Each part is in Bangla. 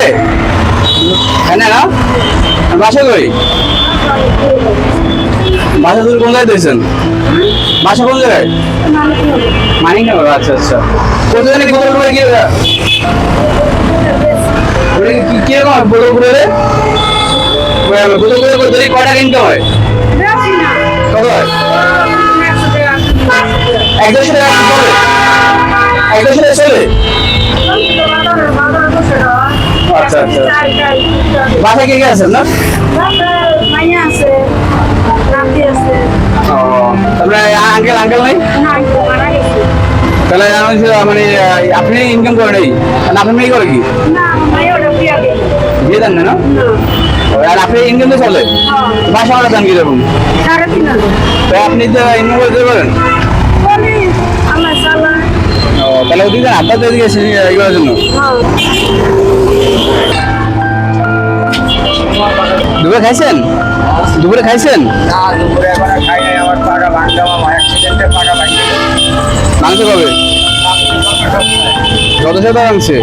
হ্যাঁ না বাসা কই? বাসা তুমি কোন জায়গায় দিয়েছেন? বাসা কোন জায়গায়? মানিকনগর আচ্ছা আচ্ছা। কতজনে বোতল করে কি কি হয় বোতল করে রে? কত ইনকাম হয়? কত হয়? এক দেড়শো টাকা আচ্ছা আচ্ছা। বাসায় কে কে আছেন না? ও তারপরে আঙ্কেল আঙ্কেল নাই? তাহলে মানে আপনি ইনকাম করেন এই আর আপনার মেয়ে করে কি? বিয়ে দেন না না? আর আপনি ইনকাম তো চলে? বাসা ভাড়া দেন কীরকম? তো আপনি তো ইনকাম করতে পারেন? তাহলে ওদিকে আপনার তো এদিকে এসে ইয়ে করার জন্য? দুপুরে খাইছেন? দুপুরে খাইছেন? না দুপুরে এখন খাই নাই। আমার পাটা আমার অ্যাক্সিডেন্টে পাটা কবে? কত শত মাংসে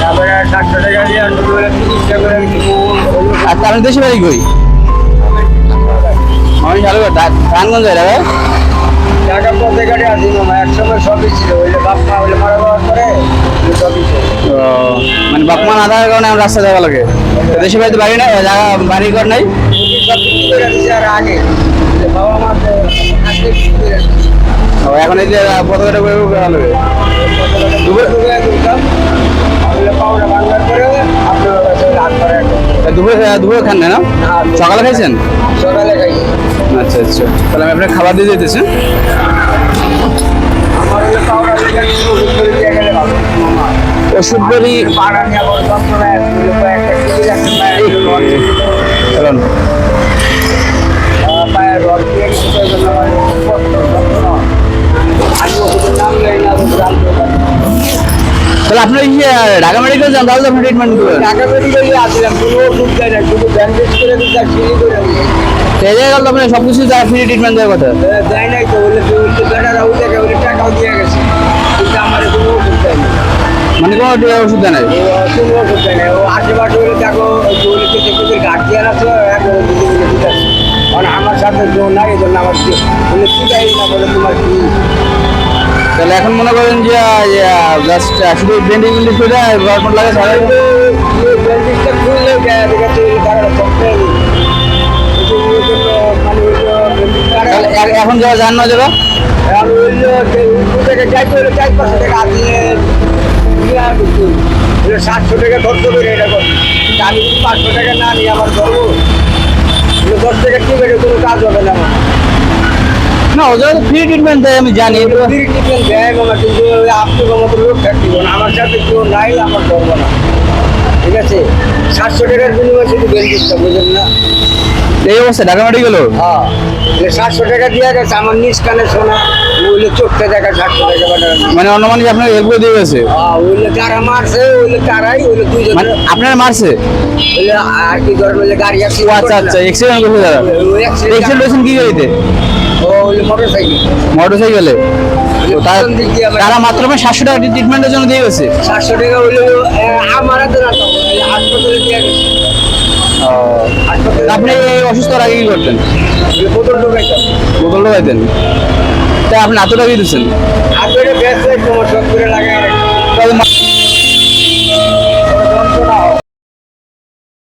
তারপরে ডাক্তার দিয়ে আর দুপুরে চিকিৎসা করে আর তার দেশে বাড়ি কই? আমি ভালো ধানগঞ্জ ভাই টাকা পথে গাড়ি আসি মামা একসময় সবই ছিল ওই যে বাপ মা হইলে মারা যাওয়ার পরে ওই সবই ছিল ও, মানে বাপ মা না থাকার কারণে আমার রাস্তা যাওয়া লাগে। দেশে বাড়িতে বাড়ি নাই বাড়ি ঘর নাই। এখন এই যে পতাকাটা করে দুপুরে তা দুপুরে খান না? সকালে খাইছেন? সকালে আচ্ছা আচ্ছা। তাহলে আমি আপনার খাবার দিয়ে দিতেছি। ওষুধ জানতে পারি তাহলে আপনি এই ঢাকা মেডিকেল যান তাহলে তো আপনি ট্রিটমেন্ট করবেন। ঢাকা মেডিকেলে আসলাম কোনো ওষুধ দেয় না শুধু ব্যান্ডেজ করে দিতে আর সিঁড়ি করে দিই জায়গায় আপনি সব কিছু ফ্রি ট্রিটমেন্ট দেওয়ার কথা। দেয় নাই মানে কোনো দেয় নাই। কোনো ওষুধ দেয় না ও আশেপাশে হলে দেখো গার্জিয়ান আছে কারণ আমার সাথে জোর নাই এই জন্য আমার কি বলে ঠিক আছে না বলে তোমার কি তাহলে এখন মনে করেন যে জাস্ট শুধু ব্রেন্ডিং ইংলিশ করে গভর্নমেন্ট লাগে সারা তারা মানে এখন যাওয়া যান না যাবে আমি ওই যে ওই যাইতে হলে চার পাঁচশো টাকা দিয়ে সাতশো টাকা ধরতে পারি এটা আমি যদি পাঁচশো টাকা না নিয়ে আমার ধরবো দশ টাকা কি বেড়ে কোনো কাজ হবে না আমার না ওদের ফ্রি ট্রিটমেন্ট দেয় আমি জানি ফ্রি ট্রিটমেন্ট দেয় কিন্তু মতো লোক না আমার সাথে কেউ নাই আমার ধরবো না। ঠিক আছে? সাতশো টাকার বিনিময়ে শুধু বুঝলেন না? এই অবস্থা ঢাকা মেডিকেল? হ্যাঁ। এই সাতশো টাকা দিয়ে গেছে আমার নিজ কানে শোনা চোখটা দেখা সাতশো টাকা মানে অন্য মানুষ আপনাকে হেল্প করে দিয়ে গেছে? ওইলে যারা মারছে ওইলে তারাই ওইলে দুইজন। মানে আপনার মারছে? ওইলে আর কি ধরেন ওইলে গাড়ি ও আচ্ছা আচ্ছা এক্সিডেন্ট করছে দাদা এক্সিডেন্ট হয়েছেন কি গাড়িতে? ও ওইলে মোটর সাইকেল মোটর সাইকেলে তারা মাত্র সাতশো টাকা ট্রিটমেন্টের জন্য দিয়ে গেছে। সাতশো টাকা হইলে আমার হাতে না হাসপাতালে দিয়ে গেছে। আপনি অসুস্থ আগে কি করতেন? বোতল ঢুকাইতাম। বোতল ঢোকাইতেন? তা আপনি এত টাকাই দিচ্ছেন? তাহলে